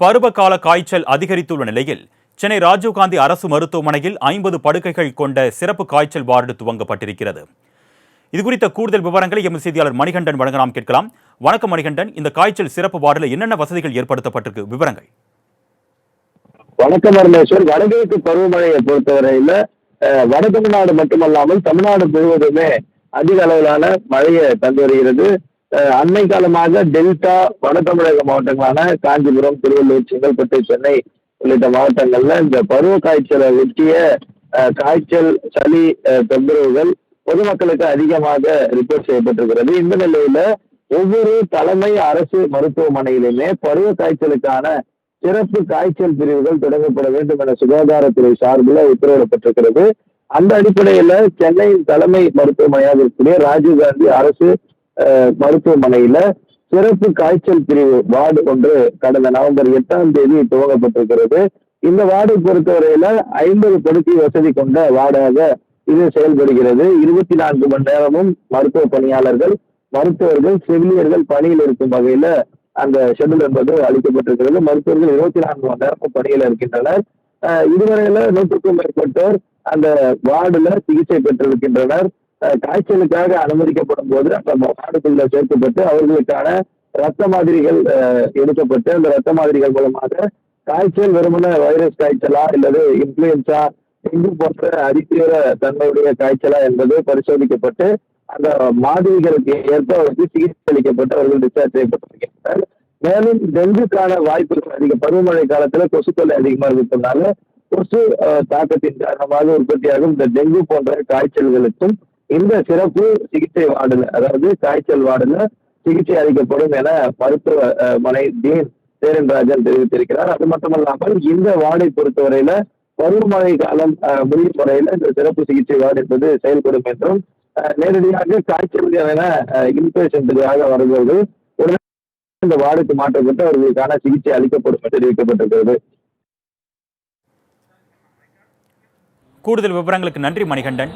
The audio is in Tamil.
பருவகால காய்ச்சல் அதிகரித்துள்ள நிலையில் சென்னை ராஜீவ்காந்தி அரசு மருத்துவமனையில் ஐம்பது படுக்கைகள் கொண்ட சிறப்பு காய்ச்சல் வார்டு துவங்கப்பட்டிருக்கிறது. இது குறித்த கூடுதல் விவரங்களை எமது செய்தியாளர் மணிகண்டன் வழங்க நாம் கேட்கலாம். வணக்கம் மணிகண்டன். இந்த காய்ச்சல் சிறப்பு வார்டில் என்னென்ன வசதிகள் ஏற்படுத்தப்பட்டிருக்கு? விவரங்கள். வணக்கம் பரமேஸ்வர் வடகிழக்கு பருவமழையை பொறுத்தவரையில அஹ், வட தமிழ்நாடு மட்டுமல்லாமல் தமிழ்நாடு முழுவதுமே அதிக அளவிலான மழையை தந்து வருகிறது. அண்மை காலமாக டெல்டா வட தமிழக மாவட்டங்களான காஞ்சிபுரம் திருவள்ளூர் செங்கல்பட்டு சென்னை உள்ளிட்ட மாவட்டங்கள்ல இந்த பருவ காய்ச்சலை ஒட்டிய காய்ச்சல் சளி தொந்தரவுகள் பொதுமக்களுக்கு அதிகமாக ரிப்போர்ட் செய்யப்பட்டிருக்கிறது. இந்த நிலையில ஒவ்வொரு தலைமை அரசு மருத்துவமனையிலுமே பருவ காய்ச்சலுக்கான சிறப்பு காய்ச்சல் பிரிவுகள் தொடங்கப்பட வேண்டும் என சுகாதாரத்துறை சார்பில் உத்தரவிடப்பட்டிருக்கிறது. அந்த அடிப்படையில சென்னையின் தலைமை மருத்துவமனையாக இருக்கக்கூடிய ராஜீவ்காந்தி அரசு மருத்துவமனையில சிறப்பு காய்ச்சல் பிரிவு வார்டு ஒன்று கடந்த நவம்பர் எட்டாம் தேதி துவங்கப்பட்டிருக்கிறது. இந்த வார்டை பொறுத்தவரையில ஐம்பது படுக்கை வசதி கொண்ட வார்டாக இது செயல்படுகிறது. இருபத்தி நான்கு மணி நேரமும் மருத்துவ பணியாளர்கள் மருத்துவர்கள் செவிலியர்கள் பணியில் இருக்கும் வகையில அந்த ஷெட்யூல் என்பது அளிக்கப்பட்டிருக்கிறது. மருத்துவர்கள் இருபத்தி நான்கு மணி நேரமும் பணியில் இருக்கின்றனர். இதுவரையில நூற்றுக்கும் மேற்பட்டோர் அந்த வார்டுல சிகிச்சை பெற்றிருக்கின்றனர். காய்ச்சலுக்காக அனுமதிக்கப்படும் போது அந்த வார்டுக்குள்ள சேர்க்கப்பட்டு அவர்களுக்கான ரத்த மாதிரிகள் எடுக்கப்பட்டு அந்த ரத்த மாதிரிகள் மூலமாக காய்ச்சல் வெறுமன வைரஸ் காய்ச்சலா அல்லது இன்ஃபுளுன்சா டெங்கு போன்ற அதிதீவிர தன்மையுடைய காய்ச்சலா என்பது பரிசோதிக்கப்பட்டு அந்த மாதிரிகளுக்கு ஏற்ப அவருக்கு சிகிச்சை அளிக்கப்பட்டு அவர்கள் டிஸ்சார்ஜ் செய்யப்பட்டிருக்கின்றனர். மேலும் டெங்குக்கான வாய்ப்புகள் அதிக பருவமழை காலத்துல கொசுக்கள் அதிகமா இருக்கிறதுனால கொசு தாக்கத்தின் காரணமாக உற்பத்தியாகும் இந்த டெங்கு போன்ற காய்ச்சல்களுக்கும் இந்த சிறப்பு சிகிச்சை வார்டுல அதாவது காய்ச்சல் வார்டுல சிகிச்சை அளிக்கப்படும் என மருத்துவமனை அஹ், மனை டீன் சேரன்ராஜன் தெரிவித்திருக்கிறார். அது மட்டுமல்லாமல் இந்த வார்டை பொறுத்தவரையில பருவமழை காலம் முடியும் வரையில இந்த சிறப்பு சிகிச்சை வார்டு என்பது செயல்படும் என்றும் நேரடியாக காய்ச்சல் என இன்பேஷன்ட்டுக்காக வரும்போது உடனே இந்த வார்டுக்கு மாற்றப்பட்டு அவர்களுக்கான சிகிச்சை அளிக்கப்படும் என்று தெரிவிக்கப்பட்டிருக்கிறது. கூடுதல் விவரங்களுக்கு நன்றி மணிகண்டன்.